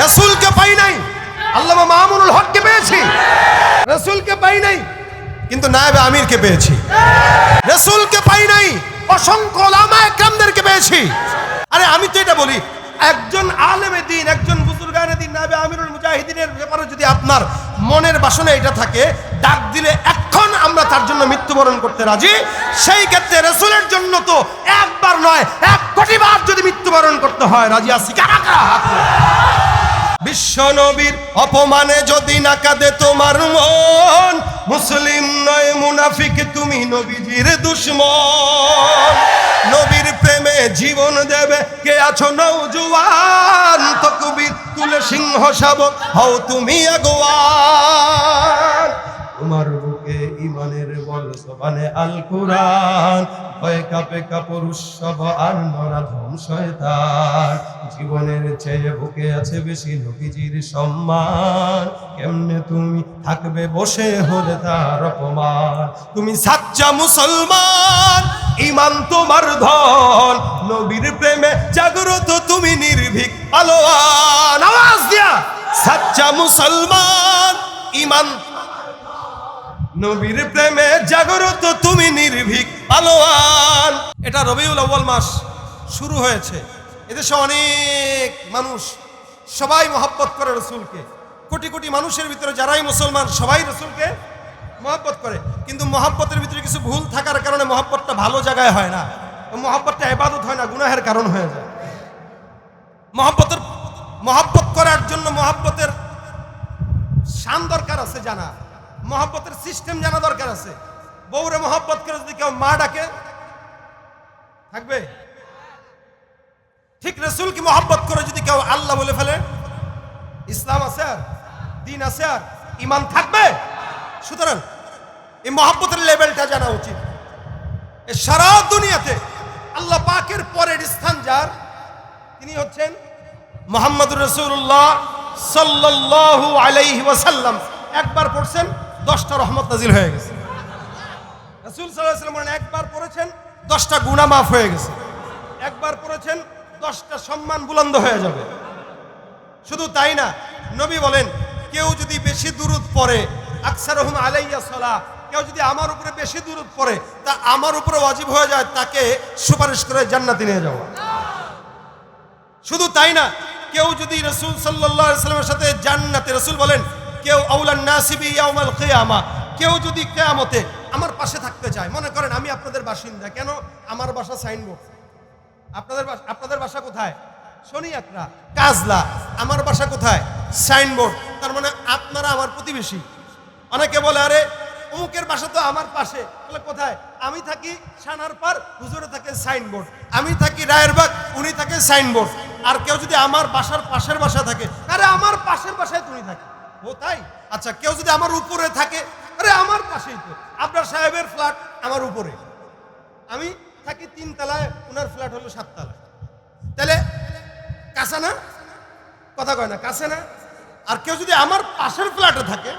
রসুলকে পাই নাই। আল্লামা মামুনুল হককে পেয়েছি। রসুলকে পাই নাই, কিন্তু নায়েবে আমিরকে পেয়েছি। রসুলকে পাই নাই, অসংখ্য লামা একরামদেরকে পেয়েছি। আরে আমি তো এটা বলি, একজন আলেমে দিন, একজন বুজুর্গানে দিন নাবে আমিরুল মুজাহিদিনের ব্যাপারে যদি আপনার মনের বাসনা এটা থাকে, ডাক দিলে এখন আমরা তার জন্য মৃত্যুবরণ করতে রাজি। সেই ক্ষেত্রে রসুলের জন্য তো একবার নয়, এক কোটি বার যদি মৃত্যুবরণ করতে হয়, রাজি আছি। কারা কারা। বিশ্ব নবীর অপমানে যদি না কাঁদে তোমার মন, মুসলিম নয়, মুনাফিক, তুমি নবীজির দুশ্মন। নবীর প্রেমে জীবন দেবে, কে আছো নৌজুয়ান তকবীর, তুলে সিংহ শাবক, হও তুমি আগুয়ান। তোমার বুকে ইমানের আল কুরআন, ভয় কাপে কাপড় উৎসব আর নরাধম শয়তান। জীবনের চেয়ে বুকে আছে বেশি নবীজির সম্মান। কেমনে তুমি থাকবে বসে হলে তার অপমান? তুমি সাচ্চা মুসলমান ইমান তোমার ধন। নবীর প্রেমে জাগ্রত তুমি নির্ভীক পালোয়ান। আওয়াজ দিয়া, সাচ্চা মুসলমান ইমান নবীর প্রেমে জাগরত তুমি নির্ভীক পালোয়ান এটা রবিউল আউ্বাল মাস শুরু হয়েছে। এদেশে অনেক মানুষ সবাই মহব্বত করে রসুলকে। কোটি কোটি মানুষের ভিতরে যারাই মুসলমান, সবাই রসুলকে মহব্বত করে। কিন্তু মহব্বতের ভিতরে কিছু ভুল থাকার কারণে মহব্বতটা ভালো জায়গায় হয় না। মহব্বতটা এবাদত হয় না, গুনাহের কারণ হয়ে যায়। মহব্বতের, মহব্বত করার জন্য মহব্বতের শান দরকার আছে জানা। মহব্বতের সিস্টেম জানা দরকার আছে। বউরে মহব্বত করে যদি কেউ মা ডাকে, থাকবে? ঠিক রসুলকে মহব্বত করে যদি কেউ আল্লাহ বলে ফেলে, ইসলাম আছে আর, দিন আছে আর ইমান থাকবে? সুতরাং এই মহব্বতের লেভেলটা জানা উচিত। সারা দুনিয়াতে আল্লাহ পাকের পরের স্থান যার, তিনি হচ্ছেন মোহাম্মদ রসুল্লাহ সাল্লাল্লাহু আলাইহি ওয়াসাল্লাম। একবার পড়ছেন দশটা রহমত নাজিল হয়ে গেছে। রসুল সাল্লাহ একবার পড়েছেন, দশটা গুণা মাফ হয়ে গেছে। একবার পড়েছেন, দশটা সম্মান বুলন্দ হয়ে যাবে। শুধু তাই না, নবী বলেন, কেউ যদি বেশি দূরত পড়ে আকসার রহম আলাইয়া সালা কেউ যদি আমার উপরে বেশি দূরত পড়ে, তা আমার উপরে ওয়াজিব হয়ে যায়, তাকে সুপারিশ করে জান্নাতি নিয়ে যাওয়া। শুধু তাই না, কেউ যদি রসুল সাল্লাহ সাল্লামের সাথে জান্নাতে, রসুল বলেন কেউ আউলান নাসিবি ইয়াউমাল কিয়ামা, কেউ যদি কেয়ামতে আমার পাশে থাকতে চায়, মনে করেন আমি আপনাদের বাসিন্দা, কেন? আমার বাসা সাইনবোর্ড। আপনাদের আপনাদের বাসা কোথায়? শনি একরা কাজলা, আমার বাসা কোথায়? সাইনবোর্ড। তার মানে আপনারা আমার প্রতিবেশী। অনেকে বলে, আরে, অমুকের বাসা তো আমার পাশে। বলে, কোথায়? আমি থাকি সানার পার, হুজুরে থাকে সাইনবোর্ড। আমি থাকি রায়ের রায়েরবাগ উনি থাকে সাইনবোর্ড। আর কেউ যদি আমার বাসার পাশের বাসা থাকে, আরে, আমার পাশের বাসায় তুমি থাকে। ও তাই? আচ্ছা কেউ যদি আমার উপরে থাকে, আরে আমার পাশেই তো। আপনার সাহেবের ফ্ল্যাট আমার উপরে। আমি থাকি তিন তলায় ওনার ফ্ল্যাট হলো সাততলায়। তাহলে, কাছে না? কথা কয় না, কাছে না? আর কেউ যদি আমার পাশের ফ্ল্যাটে থাকে,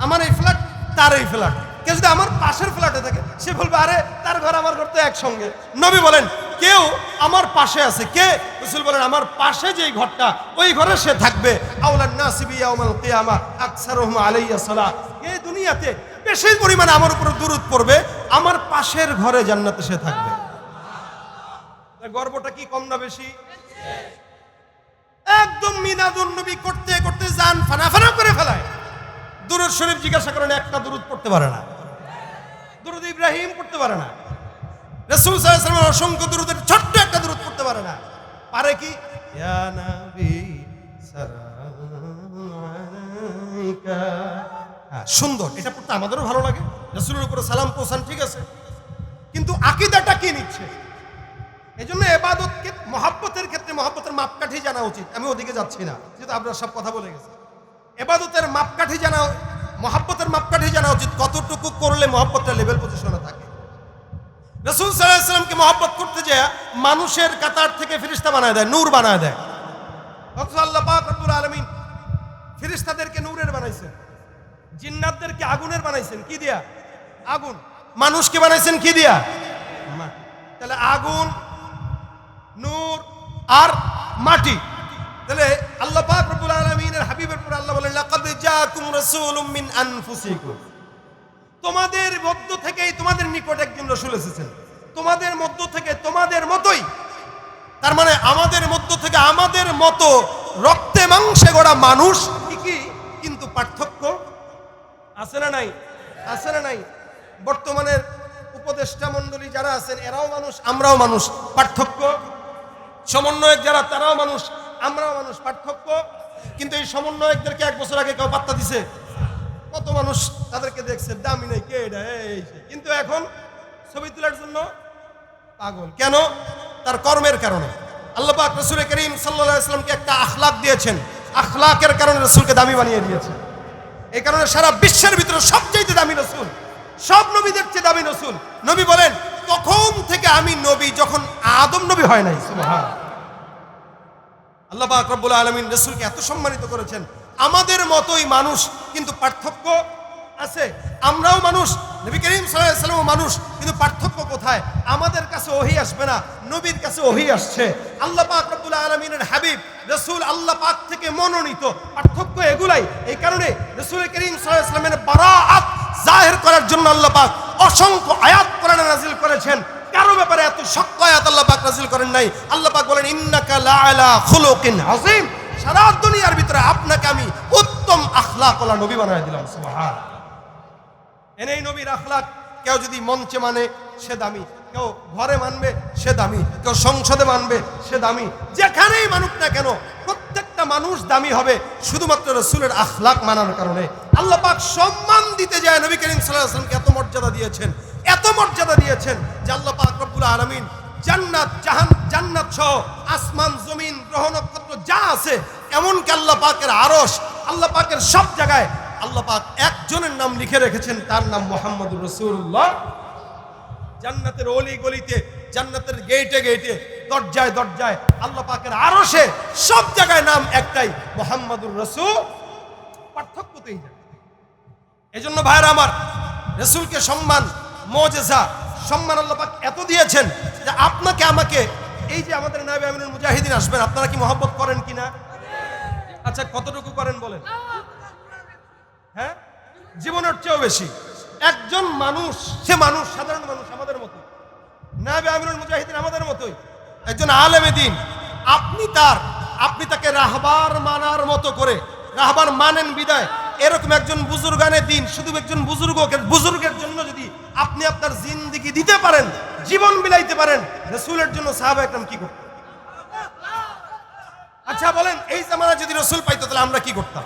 আমার এই ফ্ল্যাট তার এই ফ্ল্যাট কেউ যদি আমার পাশের ফ্ল্যাটে থাকে, সে বলবে, আরে, তার ঘর, আমার ঘর তো একসঙ্গে। নবী বলেন, কেউ আমার পাশে আছে। কে? রসুল বলেন, আমার পাশে যেই ঘরটা, ওই ঘরে সে থাকবে। আউলান নাসিবি ইয়াউমাল কিয়ামা আকসারুহুম আলাইয়া সালাহ এই দুনিয়াতে বেশি পরিমাণে আমার উপরে পড়বে আমার পাশের ঘরে জান্নাতে সে থাকবে। গর্বটা কি কম না বেশি? একদম মিনাদুন নবী করতে করতে যান ফানা ফানা করে ফেলায়। দুরুদ শরীফ জিজ্ঞাসা করেন একটা দুরুদ পড়তে পারে না। দুরুদ ইব্রাহিম পড়তে পারে না। রসুল অসংখ্য দুরুদের ছোট্ট একটা দুরুদ পড়তে পারে না। পারে কি? ইয়া নবী হ্যাঁ, সুন্দর, এটা পড়তে আমাদেরও ভালো লাগে। রসুলের উপরে সালাম পৌঁছান, ঠিক আছে। কিন্তু আকিদাটা কি নিচ্ছে? এই জন্য এবাদতকে, মহাব্বতের ক্ষেত্রে মহাব্বতের মাপকাঠি জানা উচিত। আমি ওদিকে যাচ্ছি না, যেহেতু আপনারা সব কথা বলে গেছে। এবাদতের মাপকাঠি জানা, মহাব্বতের মাপকাঠি জানা উচিত, কতটুকু করলে মহাব্বতের লেভেল পজিশনে থাকে। রসুল সাল্লাহামকে মহাব্বত করতে যে মানুষের কাতার থেকে ফিরিস্তা বানায় দেয়, নূর বানায় দেয়। আল্লাহ আলমিন ফিরিস্তাদেরকে নূরের বানাইছেন। জিন্নাতদেরকে আগুনের বানাইছেন। কি দিয়া? আগুন। মানুষকে বানাইছেন কি দিয়া। তাহলে আগুন নূর আর মাটি। তাহলে আল্লাহ পাক রব্বুল আলামিনের হাবিবের পর আল্লাহ বলেন লাকাদ জাআকুম রাসূলুম মিন আনফুসিকুম। তোমাদের মধ্য থেকেই তোমাদের নিকট একজন রসুল এসেছেন। তোমাদের মধ্য থেকে তোমাদের মতোই। তার মানে আমাদের মধ্য থেকে আমাদের মতো রক্তে মাংসে গড়া মানুষ পার্থক্য? আছে না নাই? আছে না নাই? বর্তমানের উপদেষ্টা মণ্ডলী যারা আছেন, এরাও মানুষ, আমরাও মানুষ, পার্থক্য? সমন্বয়ক যারা, তারাও মানুষ, আমরাও মানুষ, পার্থক্য? কিন্তু এই সমন্বয়কদেরকে এক বছর আগে কেউ পাত্তা দিছে? কত মানুষ তাদেরকে দেখছে, দামি নেই, কে এটা? কিন্তু এখন ছবি তোলার জন্য পাগল। কেন? তার কর্মের কারণে। আল্লাহ রসুল করিম সাল্লাহ ইসলামকে একটা আখলাক দিয়েছেন। আখলাকের কারণে রসুলকে দামি বানিয়ে দিয়েছেন। এই কারণে সারা বিশ্বের ভিতরে সবচেয়ে দামি রসুল, সব নবীদের চেয়ে দামি রসুল। নবী বলেন, তখন থেকে আমি নবী যখন আদম নবী হয় নাই। আল্লাহ আকরবুল আলমিন রসুলকে এত সম্মানিত করেছেন। আমাদের মতোই মানুষ, কিন্তু পার্থক্য আছে। আমরাও মানুষ, নবী করিম সাল্লাম মানুষ, কিন্তু পার্থক্য কোথায়? আমাদের কাছে ওহি আসবে না, নবীর কাছে ওহি আসছে। আল্লাহ পাক রব্বুল আলমিনের হাবিব, রসুল আল্লাহ পাক থেকে মনোনীত। পার্থক্য এগুলাই। এই কারণে রসুল করিম সাল্লামের বারাআত জাহের করার জন্য আল্লাহ পাক অসংখ্য আয়াত কোরআনে নাজিল করেছেন। কারও ব্যাপারে এত শক্ত আয়াত আল্লাহ পাক নাজিল করেন নাই। আল্লাহ পাক বলেন, ইন্নাকা লাআলা খুলুকিন আযীম। সারা দুনিয়ার ভিতরে আপনাকে আমি উত্তম আখলাকওয়ালা নবী বানায় দিলাম, সুবহান। এনেই নবীর আখলাক, কেউ যদি মঞ্চে মানে সে দামি। কেউ ঘরে মানবে, সে দামি। কেউ সংসদে মানবে, সে দামি। যেখানেই মানুক না কেন, প্রত্যেকটা মানুষ দামি হবে, শুধুমাত্র রসুলের আখলাক মানার কারণে। আল্লাহ পাক সম্মান দিতে যায় নবী করিম সাল্লাহ আসলামকে এত মর্যাদা দিয়েছেন, এত মর্যাদা দিয়েছেন যে আল্লাহ পাক রব্বুল আলমিন জান্নাত, জাহান, জান্নাত সহ আসমান, জমিন, গ্রহ, নক্ষত্র যা আছে, এমনকি আল্লাহ পাকের আরশ, আল্লাহ পাকের সব জায়গায় আল্লাহ পাক একজনের নাম লিখে রেখেছেন, তার নাম মোহাম্মদুর রসুল্লাহ জান্নাতের অলি গলিতে, জান্নাতের গেটে গেটে দরজায় দরজায় আল্লাহ পাকের আরশে সব জায়গায় নাম একটাই, মোহাম্মদুর রসুল। পার্থক্য তো এই। এজন্য ভাইরা আমার, রসুলকে সম্মান, মজেজা, সম্মান আল্লাহ পাক এত দিয়েছেন যে আপনাকে আমাকে, এই যে আমাদের নাবে আমিনুল মুজাহিদিন আসবেন, আপনারা কি মহব্বত করেন কিনা? আচ্ছা কতটুকু করেন বলেন? হ্যাঁ? জীবনের চেয়েও বেশি। একজন মানুষ, সে মানুষ সাধারণ মানুষ আমাদের মতো নাবে আমিনুল মুজাহিদিন আমাদের মতোই। একজন আলেমে আপনি তার, আপনি তাকে রাহবার মানার মতো করে, রাহবার মানেন বিদায়। এরকম একজন বুজুর্গানে দিন, শুধু একজন বুজুর্গকে বুজুর্গের জন্য যদি আপনি আপনার জিন্দিগি দিতে পারেন, জীবন বিলাইতে পারেন, রসুলের জন্য সাহাবা একদম কি করতেন? আচ্ছা বলেন, এই জামানা যদি রসুল পাইতো, তাহলে আমরা কি করতাম?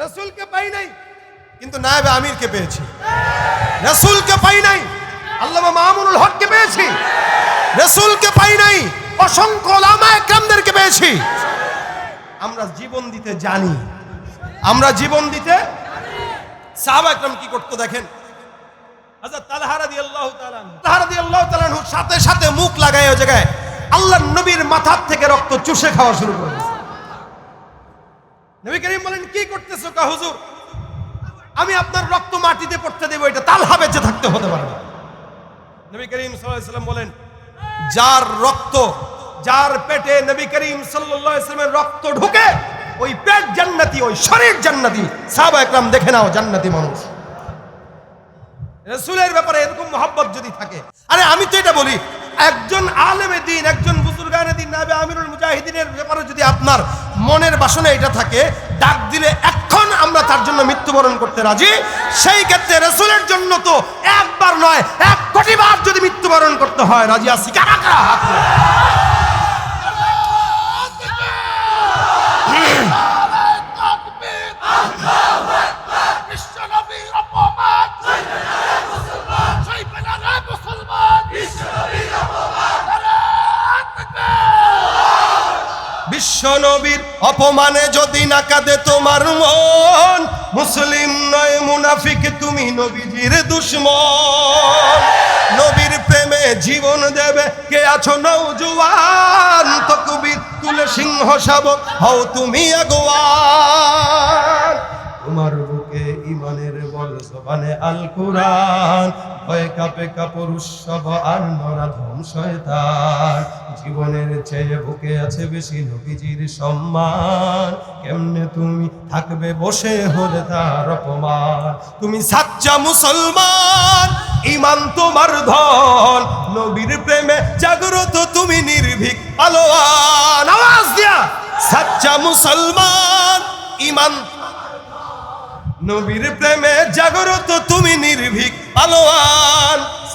রসুলকে পাই নাই, কিন্তু নায়েবে আমিরকে পেয়েছি রসুলকে পাই নাই, আল্লামা মামুনুল হককে পেয়েছি রসুলকে পাই নাই, অসংখ্য লামা একরামদেরকে পেয়েছি আমরা জীবন দিতে জানি আমরা জীবন দিতে সাহাবা একরাম কি করতো দেখেন হাজরত তালহা রাদিয়াল্লাহু তাআলা আনহু। তালহা রাদিয়াল্লাহু তাআলা আনহু সাথে সাথে মুখ লাগায় ওই জায়গায় আল্লাহ নবীর মাথার থেকে রক্ত চুষে খাওয়া শুরু করে। নবী করিম বলেন, কি করতেছো কা হুজুর? আমি আপনার রক্ত মাটিতে পড়তে দেবো, এটা তালহা বেঁচে থাকতে হতে পারে নবী করিম সাল্লাম বলেন, যার রক্ত, যার পেটে নবী করিম সাল্লামের রক্ত ঢুকে, ওই পেট জান্নাতি, ওই শরীর জান্নাতি। সাহাবা একরাম দেখে নাও, জান্নাতি মানুষ। রসুলের ব্যাপারে এরকম মহাব্বত যদি থাকে, আরে আমি তো এটা বলি একজন আলেমে দিন, একজন বুজুর্গানে দিন, নাবে আমিরুল মুজাহিদিনের ব্যাপারে যদি আপনার মনের বাসনে এটা থাকে, ডাক দিলে এখন আমরা তার জন্য মৃত্যুবরণ করতে রাজি। সেই ক্ষেত্রে রসুলের জন্য তো একবার নয়, এক কোটি বার যদি মৃত্যুবরণ করতে হয়, রাজি আসি কারা কারা হাত তোলো? বিশ্বনবী অপমান শৈবানা রায় মুসলমান বিশ্ব নবীর অপমানে যদি না কাঁদে তোমার মন, মুসলিম নয়, মুনাফিক, তুমি নবীজির দুশ্মন। নবীর প্রেমে জীবন দেবে, কে আছো নৌজুয়ান তকবীর তুলে সিংহ শাবক হও তুমি আগুয়ান। তোমার বুকে ইমানের বল জবানে আল কোরআন। ভয়ে কাপে কাপড় উৎসব আর নরাধম শয়তান। জীবনের চেয়ে বুকে আছে বেশি নবীজির সম্মান। কেমনে তুমি থাকবে বসে হলে তার অপমান? তুমি সাচ্চা মুসলমান, ইমান তোমার ধন। নবীর প্রেমে জাগ্রত তুমি নির্ভীক পালোয়ান। আওয়াজ দিয়া, সাচ্চা মুসলমান, ইমান। নবীর প্রেমে জাগ্রত তুমি নির্ভীক পালোয়ান।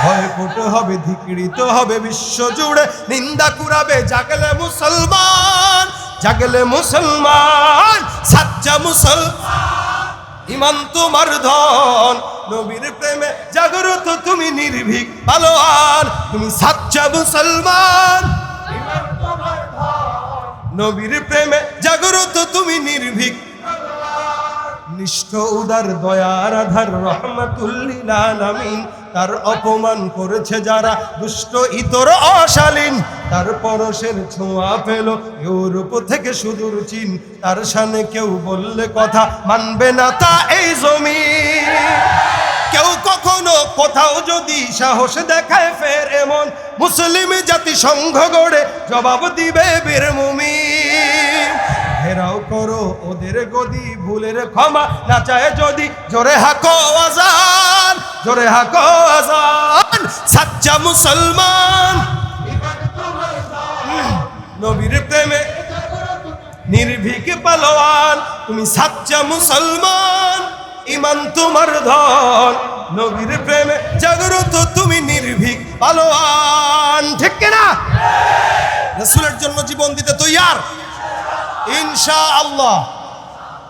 ভয় হবে, ধিকৃত হবে বিশ্ব জুড়ে। নিন্দা কুরাবে জাগলে মুসলমান জাগলে মুসলমান, সাজ্জা মুসল ইমান তোমার ধন নবীর প্রেমে জাগরত তুমি নির্ভীক পালোয়ান তুমি সাচ্চা মুসলমান নবীর প্রেমে জাগরত তুমি নির্ভীক নিষ্ঠ উদার দয়ার আধার রহমাতুল্লিল আলামিন। তার অপমান করেছে যারা দুষ্ট, ইতর অশালীন। তার পরশের ছোঁয়া পেল ইউরোপ থেকে সুদূর চীন। তার সামনে কেউ বললে কথা মানবে না তা এই জমি কেউ কখনো কোথাও যদি সাহস দেখায় ফের এমন মুসলিম জাতি সংঘ গড়ে জবাব দিবে বীর মুমিন। ঘেরাও করো ওদের গদি, ভুলের ক্ষমা না চায় যদি জোরে হাকো আজান। জোরে হাকো আজান সাচ্চা মুসলমান। নবীর প্রেমে নির্ভীক পালোয়ান, তুমি সাচ্চা মুসলমান, ইমান তোমার ধন। নবীর প্রেমে জাগ্রত তুমি নির্ভীক পালোয়ান, ঠিক কিনা রসুলের জন্য জীবন দিতে তৈয়ার? ইনশা আল্লাহ